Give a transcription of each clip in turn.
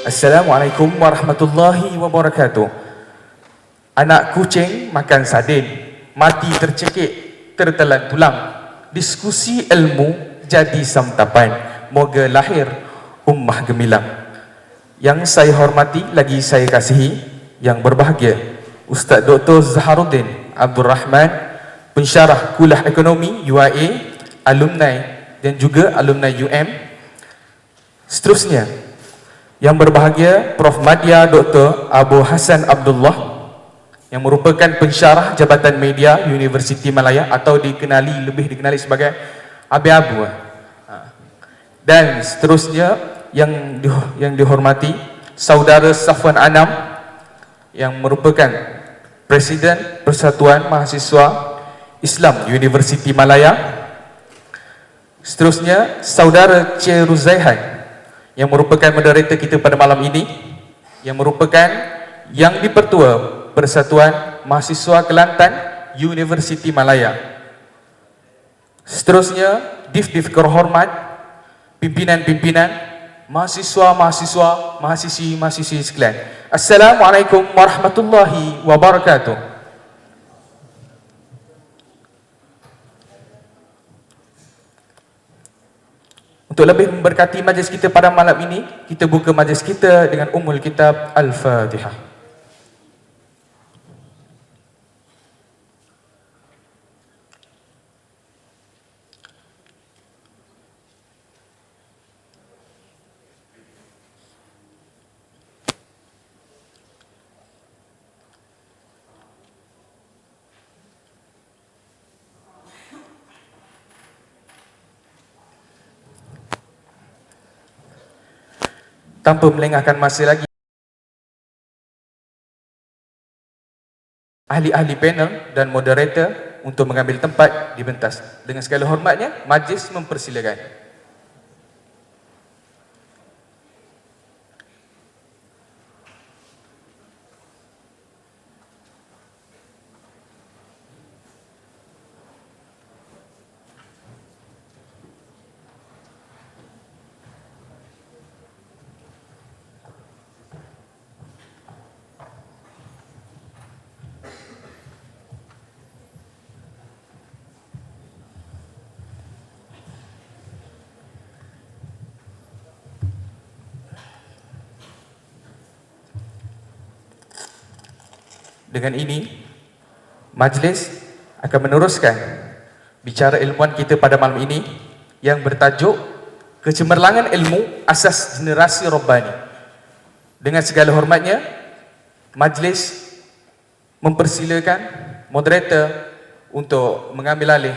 Assalamualaikum warahmatullahi wabarakatuh. Anak kucing makan sardin, mati tercekik, tertelan tulang. Diskusi ilmu jadi santapan. Moga lahir ummah gemilang. Yang saya hormati lagi saya kasihi, yang berbahagia Ustaz Dr. Zaharuddin Abdul Rahman, pensyarah kuliah ekonomi UIA, alumni dan juga alumni UM. Seterusnya, yang berbahagia Prof. Madya Dr. Abu Hassan Abdullah yang merupakan pensyarah Jabatan Media Universiti Malaya atau dikenali lebih dikenali sebagai Abi Abu. Ha. Dan seterusnya yang di, yang dihormati saudara Safwan Anam yang merupakan Presiden Persatuan Mahasiswa Islam Universiti Malaya. Seterusnya saudara Che Ruzaihan yang merupakan moderator kita pada malam ini yang merupakan yang dipertua Persatuan Mahasiswa Kelantan Universiti Malaya. Seterusnya, div-div kehormat, pimpinan-pimpinan, mahasiswa-mahasiswa, mahasiswi-mahasiswi sekalian. Assalamualaikum warahmatullahi wabarakatuh. Untuk lebih memberkati majlis kita pada malam ini, kita buka majlis kita dengan umul kitab Al-Fatihah. Tanpa melengahkan masa lagi ahli-ahli panel dan moderator untuk mengambil tempat di pentas. Dengan segala hormatnya, majlis mempersilakan. Dengan ini, majlis akan meneruskan bicara ilmuwan kita pada malam ini yang bertajuk Kecemerlangan Ilmu Asas Generasi Rabbani. Dengan segala hormatnya, majlis mempersilakan moderator untuk mengambil alih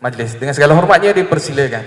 majlis. Dengan segala hormatnya, dipersilakan.